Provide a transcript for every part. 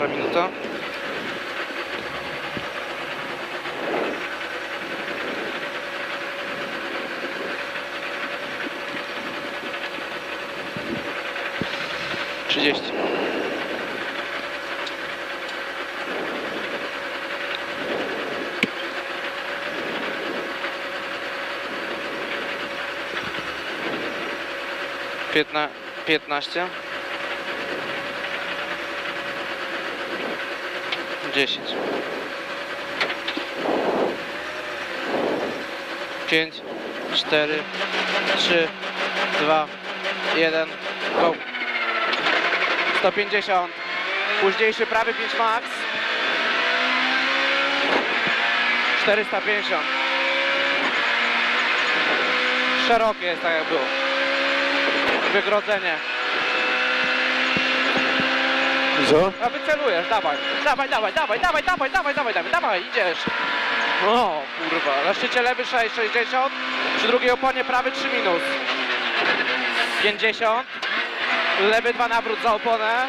nasza minuta. Trzydzieści. Piętna, piętnaście. Dziesięć. Pięć, cztery, trzy, dwa, jeden, go. 150. Późniejszy prawy 5 max. 450. Szerokie jest tak jak było. Wygrodzenie. Co? A wycelujesz, dawaj, dawaj, dawaj, dawaj, dawaj, dawaj, dawaj, dawaj, dawaj, dawaj, idziesz. O, kurwa, na szczycie lewy 6, 60, przy drugiej oponie prawy 3 minus. 50, lewy 2 nawrót za oponę.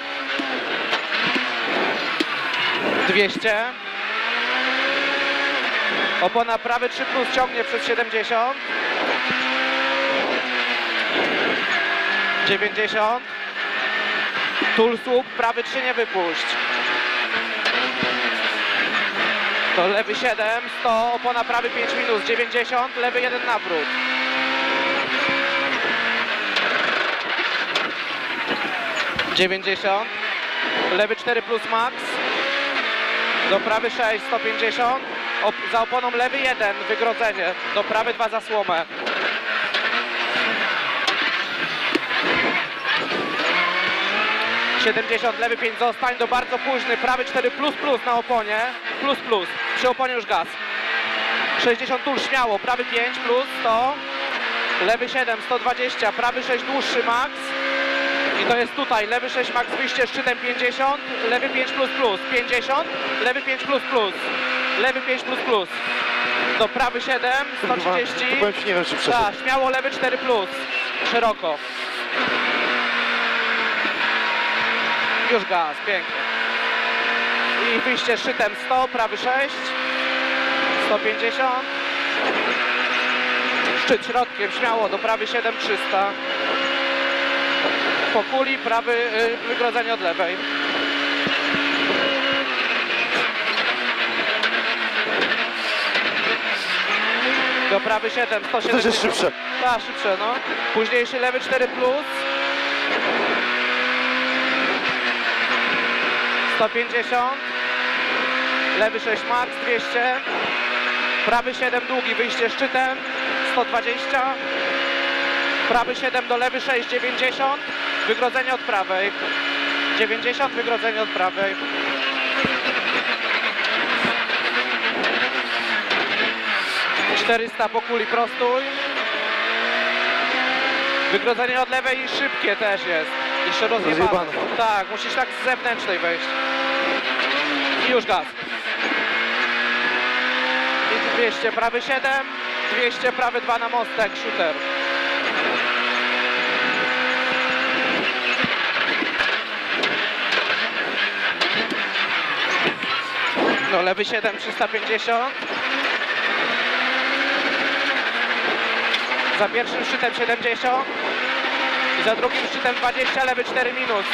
200. Opona prawy 3 plus ciągnie przez 70. 90. Tul słup, prawy 3 nie wypuść. To lewy 7, 100, opona prawy 5 minus, 90, lewy 1 nawrót. Dziewięćdziesiąt, lewy 4 plus max, do prawy 6, 150, op za oponą lewy 1, wygrodzenie, do prawy 2 za słomę. 70, lewy 5 zostań, do bardzo późny, prawy 4 plus plus na oponie, plus plus, przy oponie już gaz. 60 tul śmiało, prawy 5 plus 100, lewy 7 120, prawy 6 dłuższy max i to jest tutaj, lewy 6 max wyjście szczytem 50, lewy 5 plus plus 50, lewy 5 plus plus, lewy 5 plus plus, do prawy 7 130, To powiem ci, nie wiem czy przeszedł. tak, śmiało lewy 4 plus, szeroko. Już gaz, pięknie. I wyjście szczytem 100, prawy 6, 150. Szczyt środkiem, śmiało, do prawy 7, 300. Po kuli, prawy y, wygrodzenie od lewej. Do prawy 7, To też 170. jest szybsze. Tak, szybsze, no. Późniejszy lewy 4 plus. 150. Lewy 6 max, 200. Prawy 7 długi, wyjście szczytem. 120. Prawy 7 do lewy 6, 90. Wygrodzenie od prawej. 90, wygrodzenie od prawej. Czterysta po kuli prostój. Wygrodzenie od lewej i szybkie też jest. Jeszcze rozjebane. Tak, musisz tak z zewnętrznej wejść. Już gaz. I 200, prawy 7, 200, prawy 2 na mostek, shooter. No, lewy 7, 350. Za pierwszym szczytem 70 i za drugim szczytem 20, lewy 4 minus.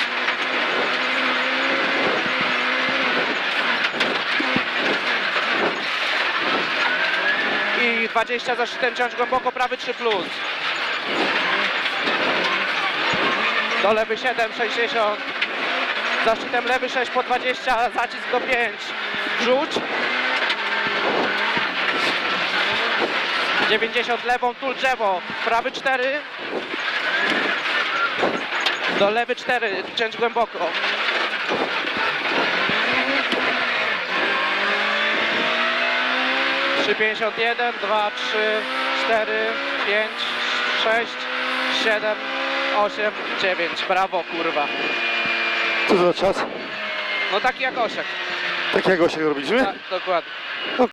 I 20 za szczytem ciąć głęboko, prawy 3 plus. Do lewy 7, 60. Za szczytem lewy 6 po 20, zacisk do 5. Rzuć. 90 lewą, tul drzewo, prawy 4. Do lewy 4, cięć głęboko. 3,51, 2, 3, 4, 5, 6, 7, 8, 9. Brawo, kurwa. Co za czas? No taki jak Osiek. Tak jak Osiek robiliśmy? Tak, dokładnie. No